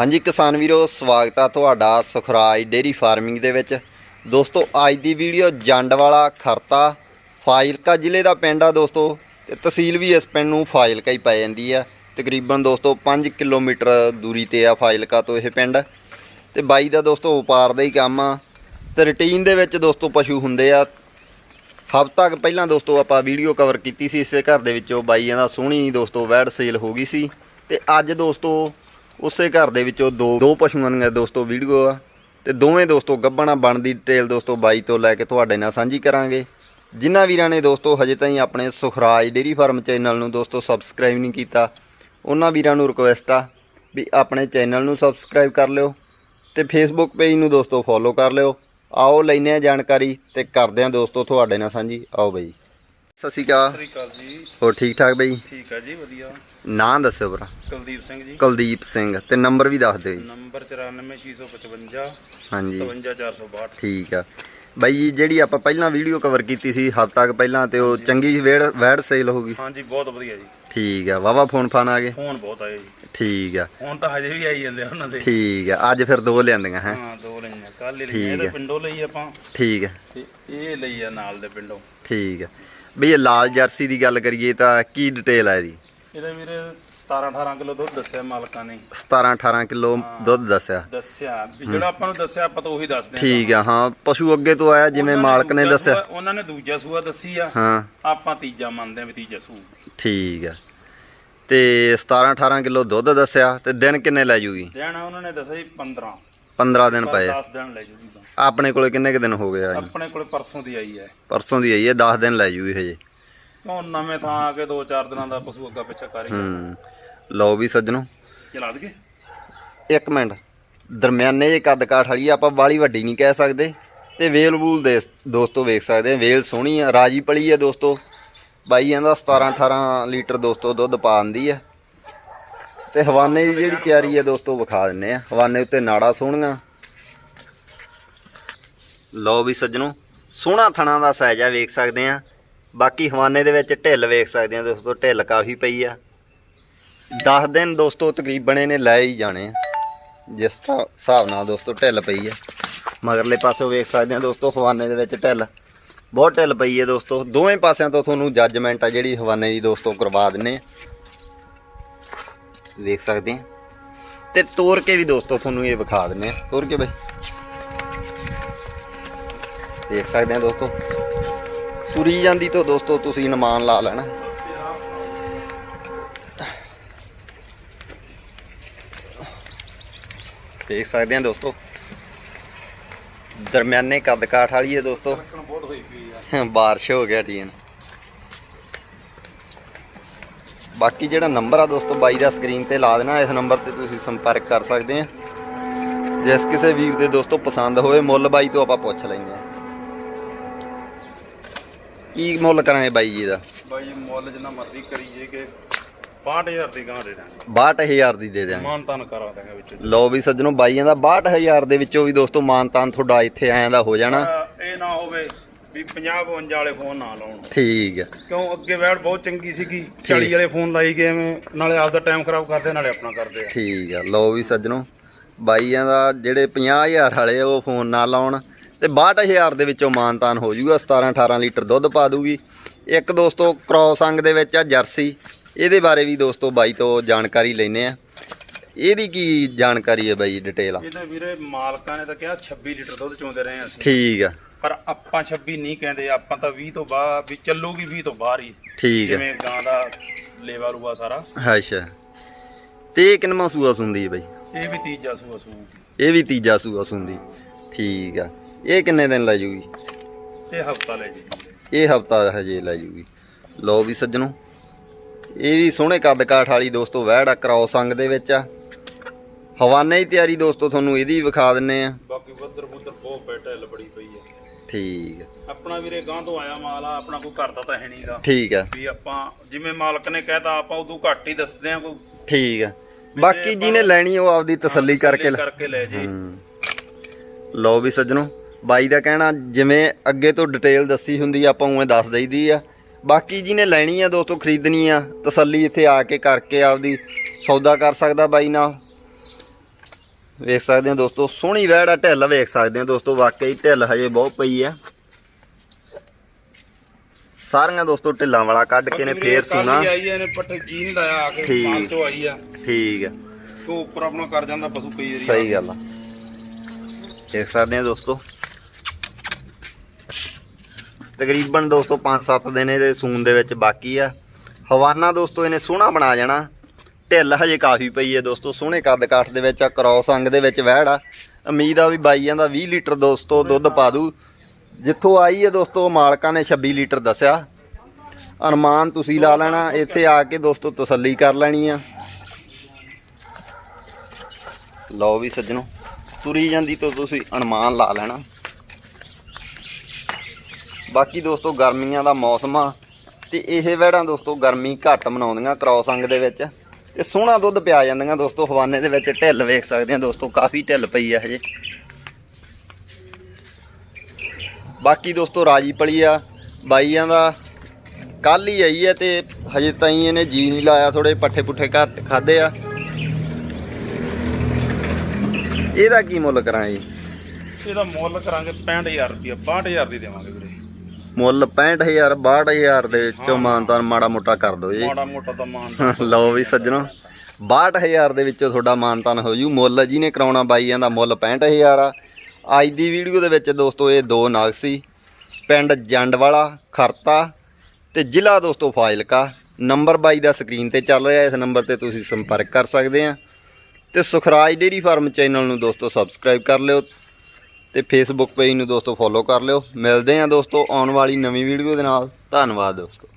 ਹਾਂਜੀ ਕਿਸਾਨ ਵੀਰੋ, ਸਵਾਗਤ ਆ ਤੁਹਾਡਾ ਸੁਖਰਾਜ ਡੇਰੀ ਫਾਰਮਿੰਗ ਦੇ ਵਿੱਚ। ਦੋਸਤੋ, ਅੱਜ ਦੀ ਵੀਡੀਓ ਜੰਡ ਵਾਲਾ ਖਰਤਾ, ਫਾਜ਼ਿਲਕਾ ਜ਼ਿਲ੍ਹੇ ਦਾ ਪਿੰਡ ਆ ਦੋਸਤੋ, ਤੇ ਤਹਿਸੀਲ ਵੀ ਇਸ ਪਿੰਡ ਨੂੰ ਫਾਜ਼ਿਲਕਾ ਹੀ ਪੈ ਜਾਂਦੀ ਆ। ਤਕਰੀਬਨ ਦੋਸਤੋ 5 ਕਿਲੋਮੀਟਰ ਦੂਰੀ ਤੇ ਆ ਫਾਜ਼ਿਲਕਾ ਤੋਂ ਇਹ ਪਿੰਡ। ਤੇ ਬਾਈ ਦਾ ਦੋਸਤੋ, ਵਪਾਰ ਦਾ ਹੀ ਕੰਮ ਆ। ਤੇ ਰੁਟੀਨ ਦੇ ਵਿੱਚ ਦੋਸਤੋ, ਪਸ਼ੂ ਹੁੰਦੇ ਆ। ਹਫ਼ਤਾ ਕੁ ਪਹਿਲਾਂ ਦੋਸਤੋ, ਆਪਾਂ ਵੀਡੀਓ ਕਵਰ ਕੀਤੀ ਸੀ, ਇਸੇ ਘਰ ਦੇ ਵਿੱਚੋਂ ਬਾਈਆਂ ਦਾ ਸੋਹਣੀ ਦੋਸਤੋ ਵੈਡ ਸੇਲ ਹੋ ਗਈ ਸੀ। ਤੇ ਅੱਜ ਦੋਸਤੋ ਉਸੇ ਘਰ ਦੇ ਵਿੱਚੋਂ ਦੋ ਦੋ ਪਸ਼ੂਆਂ ਦੀਆਂ ਦੋਸਤੋ ਵੀਡੀਓ ਆ ਤੇ ਦੋਵੇਂ ਦੋਸਤੋ ਗੱਬਣਾ ਬਣਦੀ ਡਿਟੇਲ ਦੋਸਤੋ ਬਾਈ ਤੋਂ ਲੈ ਕੇ ਤੁਹਾਡੇ ਨਾਲ ਸਾਂਝੀ ਕਰਾਂਗੇ। ਜਿਨ੍ਹਾਂ ਵੀਰਾਂ ਨੇ ਦੋਸਤੋ ਹਜੇ ਤਾਈਂ ਆਪਣੇ ਸੁਖਰਾਜ ਡੇਰੀ ਫਾਰਮ ਚੈਨਲ ਨੂੰ ਦੋਸਤੋ ਸਬਸਕ੍ਰਾਈਬ ਨਹੀਂ ਕੀਤਾ, ਉਹਨਾਂ ਵੀਰਾਂ ਨੂੰ ਰਿਕੁਐਸਟ ਆ ਵੀ ਆਪਣੇ ਚੈਨਲ ਨੂੰ ਸਬਸਕ੍ਰਾਈਬ ਕਰ ਲਿਓ ਤੇ ਫੇਸਬੁੱਕ ਪੇਜ ਨੂੰ ਦੋਸਤੋ ਫੋਲੋ ਕਰ ਲਿਓ। ਆਓ ਲੈਨੇ ਆ ਜਾਣਕਾਰੀ ਤੇ ਕਰਦੇ ਆ ਦੋਸਤੋ ਤੁਹਾਡੇ ਨਾਲ ਸਾਂਝੀ। ਆਓ ਬਈ। ਸਤਿ ਸ਼੍ਰੀ ਅਕਾਲ। ਸਤਿ ਸ੍ਰੀ ਅਕਾਲ ਜੀ। ਹੋਰ ਠੀਕ ਠਾਕ ਬਈ? ਠੀਕ ਹੈ ਜੀ ਵਧੀਆ। ਨਾਂ ਦੱਸਿਓ ਭਰਾ। ਕੁਲਦੀਪ ਸਿੰਘ ਜੀ। ਕੁਲਦੀਪ ਸਿੰਘ ਤੇ ਨੰਬਰ ਵੀ ਦੱਸ ਦਿਓ ਜੀ। ਨੰਬਰ 94655 ਹਾਂਜੀ। 57462 ਠੀਕ ਆ। ਬਾਈ ਜੀ, ਜਿਹੜੀ ਆਪਾਂ ਪਹਿਲਾਂ ਵੀਡੀਓ ਕਵਰ ਕੀਤੀ ਸੀ ਹਫ਼ਤਾ ਕੁ ਪਹਿਲਾਂ ਤੇ ਉਹ ਚੰਗੀ ਵੇੜ ਵੈੜ ਸੇਲ ਹੋ ਗਈ। ਹਾਂਜੀ ਬਹੁਤ ਵਧੀਆ ਜੀ। ਠੀਕ ਆ। ਵਾਵਾ ਫੋਨ ਫਾਨ ਆ ਗਏ? ਫੋਨ ਬਹੁਤ ਆਏ ਜੀ। ਠੀਕ ਆ। ਹੁਣ ਤਾਂ ਹਜੇ ਵੀ ਆਈ ਜਾਂਦੇ ਆ ਉਹਨਾਂ ਦੇ। ਠੀਕ ਆ। ਅੱਜ ਫਿਰ ਦੋ ਲਿਆਂਦੀਆਂ ਹੈ? ਹਾਂ ਦੋ ਲਈਆਂ ਕੱਲ ਲਈਆਂ ਇਹਦੇ। ਪਿੰਡੋਂ ਲਈ ਆਪਾਂ। ਠੀਕ ਆ। ਤੇ ਇਹ ਲਈ ਆ ਨਾਲ ਦੇ ਪਿੰਡੋਂ। ਠੀਕ ਆ। ਬਈ ਇਹ ਲਾਲ ਜਰਸੀ ਦੀ ਗੱਲ ਕਰੀਏ ਤਾਂ ਕੀ ਡਿਟੇਲ ਆ ਇਹਦੀ? ਇਹਦੇ ਵੀਰੇ 17 18 ਕਿਲੋ ਦੁੱਧ ਦੱਸਿਆ ਮਾਲਕਾਂ ਨੇ। 17 18 ਕਿਲੋ ਦੁੱਧ ਦੱਸਿਆ। ਦੱਸਿਆ। ਵੀ ਜਿਹੜਾ ਆਪਾਂ ਨੂੰ ਦੱਸਿਆ ਆਪਾਂ ਤਾਂ ਉਹੀ ਦੱਸਦੇ ਠੀਕ ਆ ਹਾਂ ਪਸ਼ੂ ਅੱਗੇ ਤੋਂ ਆਇਆ ਜਿਵੇਂ ਮਾਲਕ ਨੇ ਦੱਸਿਆ। ਸੂਆ- ਉਹਨਾਂ ਨੇ ਦੂਜਾ ਸੂਆ ਦੱਸੀ ਆ। ਹਾਂ। ਆਪਾਂ ਤੀਜਾ ਮੰਨਦੇ ਆ ਵੀ ਤੀਜਾ ਸੂ ਠੀਕ ਆ। ਤੇ 17 18 ਕਿਲੋ ਦੁੱਧ ਦੱਸਿਆ ਤੇ ਦਿਨ ਕਿੰਨੇ ਲੈ ਜੂਗੀ? ਦੇਣਾ ਉਹਨਾਂ ਨੇ ਦੱਸਿਆ ਜੀ 15 15 ਦਿਨ ਪਏ। ਆ। 10 ਦਿਨ ਲੈ ਜੂਗੀ ਬਸ। ਆਪਣੇ ਕੋਲੇ ਕਿੰਨੇ ਕੁ ਦਿਨ ਹੋ ਗਏ ਆਪਣੇ ਕੋਲ ਪਰਸੋਂ ਦੀ ਆਈ ਹੈ। ਪਰਸੋਂ ਦੀ ਆਈ ਹੈ 10 ਦਿਨ ਲੈ ਜੂਗੀ ਹਜੇ। ਹੁਣ ਨਵੇਂ ਥਾਂ ਆ ਕੇ 2-4 ਦਿਨਾਂ ਦਾ ਪਸ਼ੂ ਅੱਗਾ ਪਿੱਛਾ ਕਰ ਹੀ ਹੂੰ ਲਓ ਵੀ ਸੱਜਣੋ। ਚਲਾ ਦਗੇ ਇੱਕ ਮਿੰਟ ਦਰਮਿਆਨੇ ਜੇ ਕੱਦ ਕਾਠ ਵਾਲੀ ਆਪਾਂ ਬਾਲੀ ਵੱਡੀ ਨਹੀਂ ਕਹਿ ਸਕਦੇ। ਤੇ ਵੇਲ ਵੂਲ ਦੇ ਦੋਸਤੋ ਵੇਖ ਸਕਦੇ ਆ ਵੇਲ ਸੋਹਣੀ ਆ ਰਾਜੀ ਪਲੀ ਆ ਦੋਸਤੋ। ਬਾਈ ਕਹਿੰਦਾ 17 18 ਲੀਟਰ ਦੋਸਤੋ ਦੁੱਧ ਪਾ ਦਿੰਦੀ ਆ। ਤੇ ਹਵਾਨੇ ਦੀ ਜਿਹੜੀ ਤਿਆਰੀ ਹੈ ਦੋਸਤੋ, ਵਿਖਾ ਦਿੰਨੇ ਆ ਹਵਾਨੇ ਉੱਤੇ ਨਾੜਾ ਸੋਹਣੀਆਂ। ਲਓ ਵੀ ਸੱਜਣੋ, ਸੋਹਣਾ ਥਣਾ ਦਾ ਸਾਈਜ਼ ਆ, ਵੇਖ ਸਕਦੇ ਆ ਬਾਕੀ ਹਵਾਨੇ ਦੇ ਵਿੱਚ ਢਿੱਲ ਵੇਖ ਸਕਦੇ ਆ ਦੋਸਤੋ, ਢਿੱਲ ਕਾਫੀ ਪਈ ਆ। 10 ਦਿਨ ਦੋਸਤੋ ਤਕਰੀਬਨ ਇਹਨੇ ਲੈ ਹੀ ਜਾਣੇ ਆ। ਜਿਸ ਹਿਸਾਬ ਨਾਲ ਦੋਸਤੋ ਢਿੱਲ ਪਈ ਹੈ ਮਗਰਲੇ ਪਾਸੋਂ ਵੇਖ ਸਕਦੇ ਆ ਦੋਸਤੋ, ਹਵਾਨੇ ਦੇ ਵਿੱਚ ਢਿੱਲ। ਬਹੁਤ ਢਿੱਲ ਪਈ ਹੈ ਦੋਸਤੋ। ਦੋਵੇਂ ਪਾਸਿਆਂ ਤੋਂ ਤੁਹਾਨੂੰ ਜੱਜਮੈਂਟ ਆ ਜਿਹੜੀ ਹਵਾਨੇ ਦੀ ਦੋਸਤੋ ਕਰਵਾ ਦਿੰਨੇ ਆ। ਵੇਖ ਸਕਦੇ ਆ ਤੇ ਤੋੜ ਕੇ ਵੀ ਦੋਸਤੋ ਤੁਹਾਨੂੰ ਇਹ ਵਿਖਾ ਦਿੰਨੇ ਆ ਤੋੜ ਕੇ ਬਈ। ਦੇਖ ਸਕਦੇ ਆ ਦੋਸਤੋ। ਤੁਰੀ ਜਾਂਦੀ ਤੋਂ ਦੋਸਤੋ ਤੁਸੀਂ ਨਮਾਨ ਲਾ ਲੈਣਾ। ਦੇਖ ਸਕਦੇ ਆ ਦੋਸਤੋ। ਦਰਮਿਆਨੇ ਕੱਦ ਕਾਠ ਵਾਲੀ ਹੈ ਦੋਸਤੋ। ਬਾਰਿਸ਼ ਹੋ ਗਿਆ ਟੀਨ। ਬਾਕੀ ਜਿਹੜਾ ਨੰਬਰ ਆ ਦੋਸਤੋ ਬਾਈ ਦਾ ਸਕਰੀਨ ਤੇ ਲਾ ਦੇਣਾ ਇਸ ਨੰਬਰ ਤੇ ਤੁਸੀਂ ਸੰਪਰਕ ਕਰ ਸਕਦੇ ਆ। ਜਿਸ ਕਿਸੇ ਵੀਰ ਦੇ ਦੋਸਤੋ ਪਸੰਦ ਹੋਵੇ ਮੁੱਲ ਬਾਈ ਤੋਂ ਆਪਾਂ ਪੁੱਛ ਲੈਂਦੇ ਆ। ਕੀ ਮੁੱਲ ਕਰਾਂਗੇ ਬਾਈ ਜੀ ਦਾ? ਬਾਈ ਜੀ ਮੁੱਲ ਜਿੰਨਾ ਮਰਜ਼ੀ ਕਰੀਏ ਕਿ 65000 ਦੀ ਗਾਂ ਦੇ ਦਾਂਗੇ 62000 ਦੀ ਦੇ ਦਿਆਂਗੇ। ਮਾਨ ਤਾਨ ਕਰਾ ਦਾਂਗੇ ਵਿੱਚ ਲਓ ਵੀ ਸੱਜਣੋ ਬਾਈਆਂ ਦਾ 62000 ਦੇ ਵਿੱਚੋਂ ਵੀ ਦੋਸਤੋ ਮਾਨਤਾਨ ਤੁਹਾਡਾ ਇੱਥੇ ਆਇਆਂ ਦਾ ਹੋ ਜਾਣਾ। ਅਹ ਇਹ ਨਾ ਹੋਵੇ ਵੀ 50 52 ਵਾਲੇ ਫੋਨ ਨਾ ਲਾਉਣ। ਠੀਕ ਹੈ ਕਿਉਂ? ਅੱਗੇ ਵੈੜ ਬਹੁਤ ਚੰਗੀ ਸੀਗੀ। 40 ਵਾਲੇ ਫੋਨ ਲਾਈ ਗਏ ਐਵੇਂ ਨਾਲੇ ਆਪਦਾ ਟਾਈਮ ਖਰਾਬ ਕਰਦੇ ਨਾਲੇ ਆਪਣਾ ਕਰਦੇ ਆ। ਠੀਕ ਆ। ਲਓ ਵੀ ਸੱਜਣੋ ਬਾਈਆਂ ਦਾ ਜਿਹੜੇ 50000 ਵਾਲੇ ਉਹ ਫੋਨ ਨਾ ਲਾਉਣ ਤੇ 62000 ਦੇ ਵਿੱਚੋਂ ਮਾਨਤਾਨ ਹੋ ਜਾਊਗਾ 17 18 ਲੀਟਰ ਦੁੱਧ ਪਾ ਦੂਗੀ। ਇੱਕ ਦੋਸਤੋ ਕ੍ਰੋਸ ਅੰਗ ਦੇ ਵਿੱਚ ਆ ਜਰਸੀ। ਇਹਦੇ ਬਾਰੇ ਵੀ ਦੋਸਤੋ ਬਾਈ ਤੋਂ ਜਾਣਕਾਰੀ ਲੈਨੇ ਆ। ਇਹਦੀ ਕੀ ਜਾਣਕਾਰੀ ਹੈ ਬਾਈ ਡਿਟੇਲ ਆ? ਇਹਦੇ ਵੀਰੇ ਮਾਲਕਾਂ ਨੇ ਤਾਂ ਕਿਹਾ 26 ਲੀਟਰ ਦੁੱਧ ਚੋਂਦੇ ਰਹੇ ਅਸੀਂ। ਠੀਕ ਆ। ਪਰ ਆਪਾਂ 26 ਨਹੀਂ ਕਹਿੰਦੇ ਆਪਾਂ ਤਾਂ 20 ਤੋਂ ਬਾਅਦ ਵੀ ਚੱਲੂਗੀ 20 ਤੋਂ ਬਾਹਰ ਹੀ। ਠੀਕ ਆ ਜਿਵੇਂ ਗਾਂ ਦਾ ਲੇਵਾ ਰੂਆ ਸਾਰਾ। ਅੱਛਾ। ਤੇ ਇਹ ਕਿੰਨਵਾਂ ਸੂਆ ਸੁੰਦੀ ਹੈ ਬਾਈ? ਇਹ ਵੀ ਤੀਜਾ ਸੂਆ ਸੂ ਇਹ ਵੀ ਤੀਜਾ ਸੂਆ ਸੁੰਦੀ। ਠੀਕ ਆ। ਇਹ ਕਿੰਨੇ ਦਿਨ ਲੈ ਜੂਗੀ? ਇਹ ਹਫਤਾ ਲੈ ਜੀ ਇਹ ਹਫਤਾ ਹਜੇ ਲੈ ਜੂਗੀ। ਲਓ ਵੀ ਸੱਜਣੋ ਇਹ ਵੀ ਸੋਹਣੇ ਕੱਦ ਕਾਠ ਵਾਲੀ ਦੋਸਤੋ ਵਹਿੜ ਆ ਕ੍ਰੋਸ ਅੰਗ ਦੇ ਵਿੱਚ ਆ। ਹਵਾਨੇ ਦੀ ਤਿਆਰੀ ਦੋਸਤੋ ਤੁਹਾਨੂੰ ਇਹਦੀ ਵਿਖਾ ਦਿੰਨੇ ਆ। ਬਾਕੀ ਬੱਦਰ ਬੁੱਦਰ ਬਹੁਤ ਬੈਠਾ ਲਬੜੀ ਪਈ ਆ। ਠੀਕ ਆਪਣਾ ਵੀਰੇ ਗਾਂ ਤੋਂ ਆਇਆ ਮਾਲ ਆ ਆਪਣਾ ਕੋਈ ਘਰ ਦਾ ਤਾਂ ਹੈ ਨਹੀਂਗਾ ਠੀਕ ਆ ਵੀ ਆਪਾਂ ਜਿਵੇਂ ਮਾਲਕ ਨੇ ਕਹਿਤਾ ਆਪਾਂ ਉਦੋਂ ਘੱਟ ਹੀ ਦੱਸਦੇ ਆ ਕੋਈ। ਠੀਕ ਆ ਬਾਕੀ ਜਿਹਨੇ ਲੈਣੀ ਉਹ ਆਪਦੀ ਤਸੱਲੀ ਕਰਕੇ ਲੈ- ਕਰਕੇ ਲੈ ਜੀ। ਹੂੰ। ਲਓ ਵੀ ਸੱਜਣੋ ਬਾਈ ਦਾ ਕਹਿਣਾ ਜਿਵੇਂ ਅੱਗੇ ਤੋਂ ਡਿਟੇਲ ਦੱਸੀ ਹੁੰਦੀ ਆ, ਆਪਾਂ ਉਵੇਂ ਦੱਸ ਦਈਦੀ ਆ। ਬਾਕੀ ਜਿਹਨੇ ਲੈਣੀ ਆ ਦੋਸਤੋ ਖਰੀਦਣੀ ਆ ਤਸੱਲੀ ਇੱਥੇ ਆ ਕੇ ਕਰਕੇ ਆਪਦੀ ਸੌਦਾ ਕਰ ਸਕਦਾ ਬਾਈ ਨਾਲ। ਵੇਖ ਸਕਦੇ ਹੋ ਦੋਸਤੋ ਸੋਹਣੀ ਵੈੜ ਆ ਢਿੱਲ ਵੇਖ ਸਕਦੇ ਹੋ ਦੋਸਤੋ ਵਾਕਈ ਢਿੱਲ ਹਜੇ ਬਹੁਤ ਪਈ ਆ। ਸਾਰੀਆਂ ਦੋਸਤੋ ਢਿੱਲਾਂ ਵਾਲਾ ਕੱਢ ਕੇ ਨੇ ਫੇਰ ਸੁਣਾ। ਹੀ ਆਈ ਆ ਇਹਨੇ ਪੱਠੇ ਜੀ ਨਹੀਂ ਲਾਇਆ ਆ ਕੇ ਠੀਕ। ਆਈ ਆ। ਠੀਕ ਆ। ਤੋਂ ਉੱਪਰ ਆਪਣਾ ਕਰ ਜਾਂਦਾ ਪਸ਼ੂ ਕਈ ਵਾਰੀ। ਸਹੀ ਗੱਲ ਆ। ਦੇਖ ਸਕਦੇ ਆ ਦੋਸਤੋ। ਤਕਰੀਬਨ ਦੋਸਤੋ 5-7 ਦਿਨ ਇਹਦੇ ਸੂਨ ਦੇ ਵਿੱਚ ਬਾਕੀ ਆ। ਹਵਾਨਾ ਦੋਸਤੋ ਇਹਨੇ ਸੋਹਣਾ ਬਣਾ ਜਾਣਾ। ਢਿੱਲ ਹਜੇ ਕਾਫੀ ਪਈ ਹੈ ਦੋਸਤੋ, ਸੋਹਣੇ ਕੱਦ ਕਾਠ ਦੇ ਵਿੱਚ ਆ, ਕ੍ਰੋਸ ਅੰਗ ਦੇ ਵਿੱਚ ਵਹਿੜ ਆ। ਉਮੀਦ ਆ ਵੀ ਬਾਈਆਂ ਦਾ 20 ਲੀਟਰ ਦੋਸਤੋ ਦੁੱਧ ਪਾ ਦੂ। ਜਿੱਥੋਂ ਆਈ ਹੈ ਦੋਸਤੋ ਮਾਲਕਾਂ ਨੇ 26 ਲੀਟਰ ਦੱਸਿਆ। ਅਨੁਮਾਨ ਤੁਸੀਂ ਲਾ ਲੈਣਾ, ਇੱਥੇ ਆ ਕੇ ਦੋਸਤੋ ਤਸੱਲੀ ਕਰ ਲੈਣੀ ਆ। ਲਓ ਵੀ ਸੱਜਣੋ, ਤੁਰੀ ਜਾਂਦੀ ਤੋਂ ਤੁਸੀਂ ਅਨੁਮਾਨ ਲਾ ਲੈਣਾ। ਬਾਕੀ ਦੋਸਤੋ, ਗਰਮੀਆਂ ਦਾ ਮੌਸਮ ਆ, ਤੇ ਇਹ ਵਹਿੜਾਂ ਦੋਸਤੋ, ਗਰਮੀ ਘੱਟ ਮਨਾਉਂਦੀਆਂ ਕ੍ਰੋਸ ਅੰਗ ਦੇ ਵਿੱਚ। ਤੇ ਸੋਹਣਾ ਦੁੱਧ ਪਿਆ ਜਾਂਦੀਆਂ ਦੋਸਤੋ, ਹਵਾਨੇ ਦੇ ਵਿੱਚ ਢਿੱਲ ਵੇਖ ਸਕਦੇ ਆ ਦੋਸਤੋ, ਕਾਫੀ ਢਿੱਲ ਪਈ ਆ ਹਜੇ ਬਾਕੀ ਦੋਸਤੋ, ਰਾਜੀ ਪਲੀ ਆ, ਬਾਈਆਂ ਦਾ ਕੱਲ ਹੀ ਆਈ ਹੈ ਤੇ ਹਜੇ ਤਾਈਂ ਇਹਨੇ ਜੀ ਨਹੀਂ ਲਾਇਆ ਥੋੜੇ ਪੱਠੇ ਪੁੱਠੇ ਘੱਟ ਖਾਦੇ ਆ। ਇਹਦਾ ਕੀ ਮੁੱਲ ਕਰਾਂ ਜੀ? ਇਹਦਾ ਮੁੱਲ ਕਰਾਂਗੇ 65000 ਰੁਪਇਆ 62000 ਦੀ ਦੇਵਾਂਗੇ ਵੀਰੇ। ਮੁੱਲ 65000 62000 ਦੇ ਵਿੱਚੋਂ ਮਾਨਤਾਨ ਮਾੜਾ ਮੋਟਾ ਕਰ ਦਿਓ ਜੀ। ਮਾੜਾ ਮੋਟਾ ਤਾਂ ਮਾਨ ਲਓ ਵੀ ਸੱਜਣੋ 62000 ਦੇ ਵਿੱਚੋਂ ਤੁਹਾਡਾ ਮਾਨਤਾਨ ਹੋ ਜੂ। ਮੁੱਲ ਜਿਹਨੇ ਕਰਾਉਣਾ ਬਾਈਆਂ ਦਾ ਮੁੱਲ 65000 ਆ। ਅੱਜ ਦੀ ਵੀਡੀਓ ਦੇ ਵਿੱਚ ਦੋਸਤੋ ਇਹ ਦੋ ਨਾਗ ਸੀ। ਪਿੰਡ ਜੰਡਵਾਲਾ ਖਰਤਾ ਤੇ ਜ਼ਿਲ੍ਹਾ ਦੋਸਤੋ ਫਾਜ਼ਿਲਕਾ। ਨੰਬਰ ਬਾਈ ਦਾ ਸਕਰੀਨ ਤੇ ਚੱਲ ਰਿਹਾ ਇਸ ਨੰਬਰ ਤੇ ਤੁਸੀਂ ਸੰਪਰਕ ਕਰ ਸਕਦੇ ਆ। ਤੇ ਸੁਖਰਾਜ ਡੇਰੀ ਫਾਰਮ ਚੈਨਲ ਨੂੰ ਦੋਸਤੋ ਸਬਸਕ੍ਰਾਈਬ ਕਰ ਲਿਓ। ਤੇ ਫੇਸਬੁੱਕ ਪੇਜ ਨੂੰ ਦੋਸਤੋ ਫੋਲੋ ਕਰ ਲਿਓ। ਮਿਲਦੇ ਆ ਦੋਸਤੋ ਆਉਣ ਵਾਲੀ ਨਵੀਂ ਵੀਡੀਓ ਦੇ ਨਾਲ। ਧੰਨਵਾਦ ਦੋਸਤੋ।